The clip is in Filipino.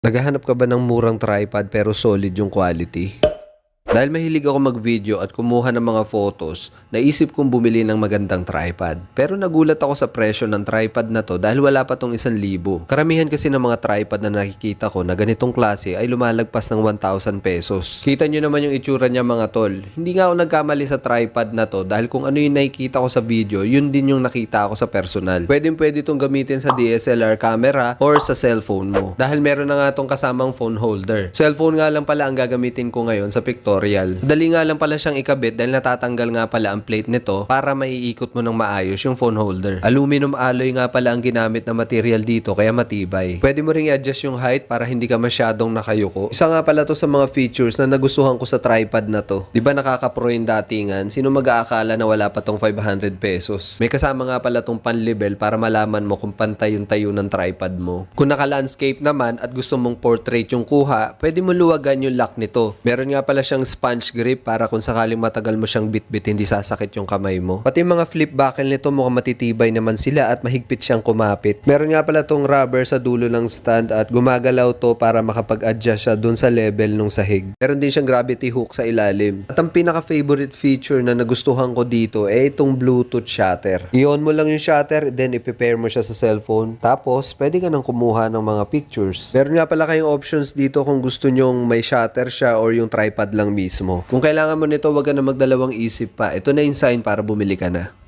Naghahanap ka ba ng murang tripod pero solid yung quality? Dahil mahilig ako mag-video at kumuha ng mga photos, naisip kong bumili ng magandang tripod. Pero nagulat ako sa presyo ng tripod na to dahil wala pa tong isang libo. Karamihan kasi ng mga tripod na nakikita ko na ganitong klase ay lumalagpas ng 1,000 pesos. Kita nyo naman yung itsura niya mga tol. Hindi nga ako nagkamali sa tripod na to dahil kung ano yung nakikita ko sa video, yun din yung nakita ko sa personal. Pwedeng pwede itong gamitin sa DSLR camera or sa cellphone mo. Dahil meron na nga tong kasamang phone holder. Cellphone nga lang pala ang gagamitin ko ngayon sa pictorial. Dali nga lang pala siyang ikabit dahil natatanggal nga pala ang plate nito para maiikot mo ng maayos yung phone holder. Aluminum alloy nga pala ang ginamit na material dito kaya matibay. Pwede mo ring i-adjust yung height para hindi ka masyadong nakayuko. Isa nga pala to sa mga features na nagustuhan ko sa tripod na to. Di ba nakaka-pro yung datingan? Sino mag-aakala na wala pa tong 500 pesos? May kasama nga pala tong panlevel para malaman mo kung pantay yung tayo ng tripod mo. Kung naka-landscape naman at gusto mong portrait yung kuha, pwede mo luwagan yung lock nito. Meron nga pala siyang sponge grip para kung sakaling matagal mo siyang bit-bit hindi sasakit yung kamay mo. Pati yung mga flip buckle nito mukhang matitibay naman sila at mahigpit siyang kumapit. Meron nga pala tong rubber sa dulo ng stand at gumagalaw to para makapag-adjust siya dun sa level nung sahig. Meron din siyang gravity hook sa ilalim. At ang pinaka-favorite feature na nagustuhan ko dito ay itong Bluetooth shutter. I-on mo lang yung shutter, then i-prepare mo siya sa cellphone. Tapos, pwede ka nang kumuha ng mga pictures. Meron nga pala kayong options dito kung gusto nyong may shutter siya or yung tripod lang mismo. Kung kailangan mo nito, wag ka na magdalawang isip pa. Ito na yung sign para bumili ka na.